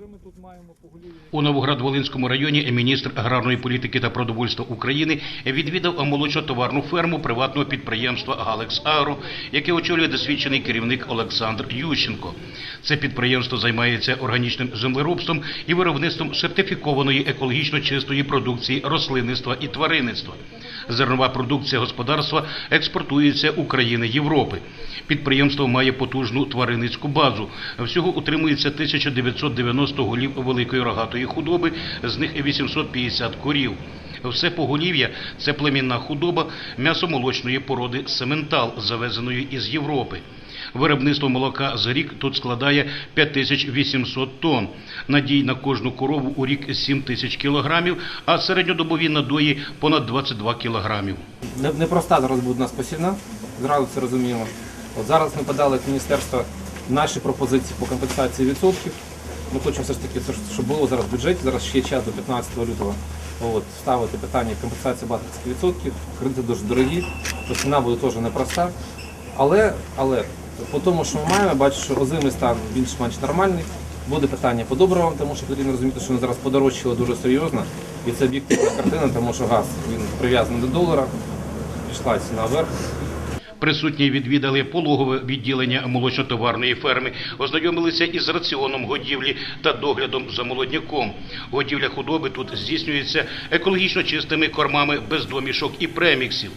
Ми тут маємо поголів'я. У Новоград-Волинському районі міністр аграрної політики та продовольства України відвідав молочно-товарну ферму приватного підприємства «Галекс Агро», яке очолює досвідчений керівник Олександр Ющенко. Це підприємство займається органічним землеробством і виробництвом сертифікованої екологічно чистої продукції рослинництва і тваринництва. Зернова продукція господарства експортується у країни Європи. Підприємство має потужну тваринницьку базу. Всього утримується 1990 голів великої рогатої худоби, з них 850 корів. Все поголів'я – це племінна худоба м'ясомолочної породи сементал, завезеної із Європи. Виробництво молока за рік тут складає 5800 тонн. Надій на кожну корову у рік 7 тисяч кілограмів, а середньодобові надої понад 22 кілограмів. Непроста зараз буде у нас посівна, зразу це розуміємо. От зараз ми подали в міністерство наші пропозиції по компенсації відсотків. Ми хочемо все ж таки, щоб було зараз в бюджеті, зараз ще час до 15 лютого. От, ставити питання компенсації банківських відсотків. Кредити дуже дорогі, то ціна буде теж непроста. Але, але по тому, що ми маємо, бачу, що озимий стан більш-менш нормальний. Буде питання по добривам, тому що потрібно розуміти, що вони зараз подорожчали дуже серйозно. І це об'єктивна картина, тому що газ він прив'язаний до долара, пішла ціна вверх. Присутні відвідали пологове відділення молочно-товарної ферми, ознайомилися із раціоном годівлі та доглядом за молодняком. Годівля худоби тут здійснюється екологічно чистими кормами без домішок і преміксів.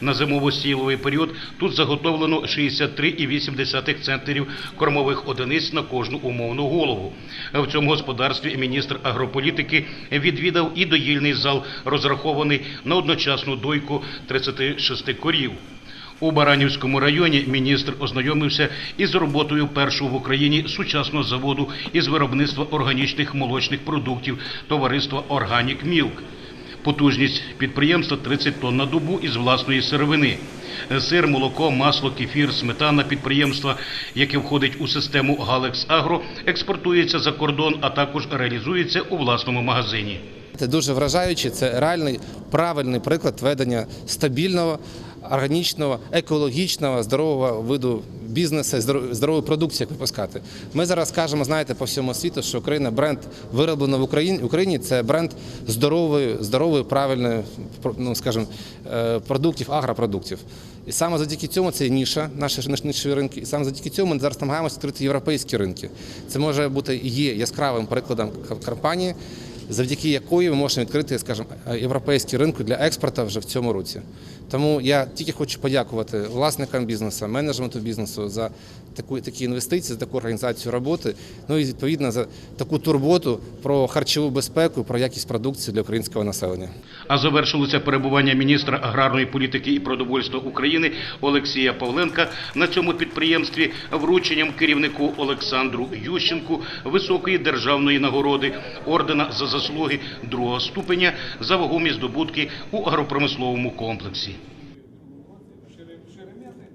На зимово-сіловий період тут заготовлено 63,8 центрів кормових одиниць на кожну умовну голову. В цьому господарстві міністр агрополітики відвідав і доїльний зал, розрахований на одночасну дойку 36 корів. У Баранівському районі міністр ознайомився із роботою першого в Україні сучасного заводу із виробництва органічних молочних продуктів товариства Органік Мілк. Потужність підприємства 30 тонн на добу із власної сировини. Сир, молоко, масло, кефір, сметана підприємства, яке входить у систему Галекс Агро, експортується за кордон, а також реалізується у власному магазині. Це дуже вражаюче. Це реальний правильний приклад ведення стабільного, органічного, екологічного, здорового виду бізнесу, здоро- здорової продукції, як випускати. Ми зараз кажемо, знаєте, по всьому світу, що Україна бренд вироблено в Україні. Україні це бренд здорової, здорової, правильної, ну скажімо, е, продуктів, агропродуктів. І саме завдяки цьому це ніша, наші наш- нішові ринки. І саме завдяки цьому ми зараз намагаємося відкрити європейські ринки. Це може бути і є яскравим прикладом компанії завдяки якої ми можемо відкрити, скажімо, європейські ринки для експорту вже в цьому році. Тому я тільки хочу подякувати власникам бізнесу, менеджменту бізнесу за таку такі інвестиції, за таку організацію роботи. Ну і відповідно за таку турботу про харчову безпеку, про якість продукції для українського населення. А завершилося перебування міністра аграрної політики і продовольства України Олексія Павленка на цьому підприємстві врученням керівнику Олександру Ющенку високої державної нагороди ордена за заслуги другого ступеня за вагомі здобутки у агропромисловому комплексі.